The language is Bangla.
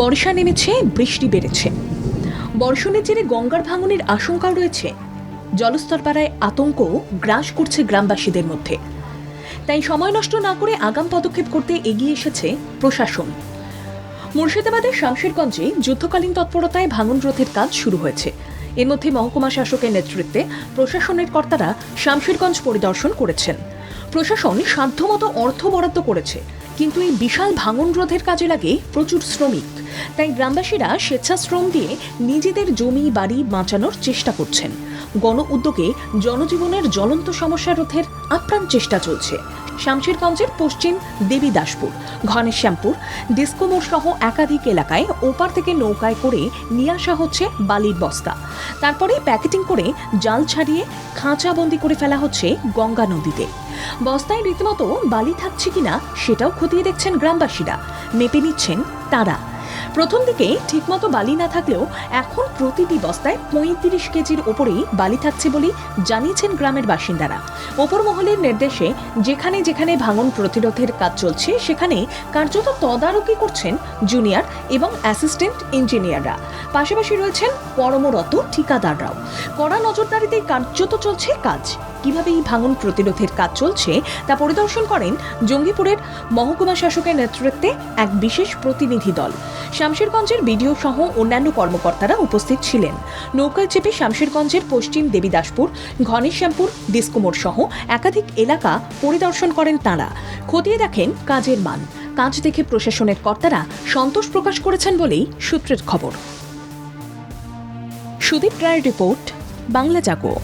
বর্ষা নেমেছে, বৃষ্টি বেড়েছে। বর্ষণের জেরে গঙ্গার ভাঙনের আশঙ্কাও রয়েছে। জলস্তর পাড়ায় আতঙ্ক গ্রাস করছে গ্রামবাসীদের মধ্যে। তাই সময় নষ্ট না করে আগাম পদক্ষেপ করতে এগিয়ে এসেছে প্রশাসন। মুর্শিদাবাদের শামশেরগঞ্জে যুদ্ধকালীন তৎপরতায় ভাঙন রোধের কাজ শুরু হয়েছে। এর মধ্যে মহকুমা শাসকের নেতৃত্বে প্রশাসনের কর্তারা শামশেরগঞ্জ পরিদর্শন করেছেন। প্রশাসন সাধ্যমতো অর্থ বরাদ্দ করেছে, কিন্তু এই বিশাল ভাঙন রোধের কাজে লাগে প্রচুর শ্রমিক। তাই গ্রামবাসীরা স্বেচ্ছাশ্রম দিয়ে নিজেদের জমি, বাড়ি বাঁচানোর চেষ্টা করছেন। গণ উদ্যোগে জনজীবনের জ্বলন্ত সমস্যা রোধের আপ্রাণ চেষ্টা চলছে। শামশেরগঞ্জের পশ্চিম দেবীদাসপুর, ঘনেশ্যামপুর ডিসকোমোর সহ একাধিক এলাকায় ওপার থেকে নৌকায় করে নিয়ে আসা হচ্ছে বালির বস্তা। তারপরে প্যাকেটিং করে জাল ছাড়িয়ে খাঁচাবন্দি করে ফেলা হচ্ছে গঙ্গা নদীতে। বস্তায় রীতিমতো বালি থাকছে কিনা সেটাও খতিয়ে দেখছেন গ্রামবাসীরা। মেপে নিচ্ছেন তারা। প্রথম দিকে ঠিকমতো বালি না থাকলেও এখন প্রতিটি বস্তায় পঁয়ত্রিশ কেজির ওপরেই বালি থাকছে বলেই জানিয়েছেন গ্রামের বাসিন্দারা। ওপর মহলের নির্দেশে যেখানে যেখানে ভাঙন প্রতিরোধের কাজ চলছে, সেখানে কার্যত তদারকি করছেন জুনিয়র এবং অ্যাসিস্ট্যান্ট ইঞ্জিনিয়াররা। পাশাপাশি রয়েছেন কর্মরত ঠিকাদাররাও। কড়া নজরদারিতে কার্যত চলছে কাজ। কীভাবে এই ভাঙন প্রতিরোধের কাজ চলছে তা পরিদর্শন করেন জঙ্গিপুরের মহকুমা শাসকের নেতৃত্বে এক বিশেষ প্রতিনিধি দল। শামশেরগঞ্জের বিডিও সহ অন্যান্য কর্মকর্তারা উপস্থিত ছিলেন। নৌকায় চেপে শামশেরগঞ্জের পশ্চিম দেবীদাসপুর, ঘনেশ্যামপুর ডিসকোমোর সহ একাধিক এলাকা পরিদর্শন করেন তাঁরা। খতিয়ে দেখেন কাজের মান। কাজ দেখে প্রশাসনের কর্তারা সন্তোষ প্রকাশ করেছেন বলেই সূত্রের খবর। সুদীপ রায়ের রিপোর্ট, বাংলা জাগো।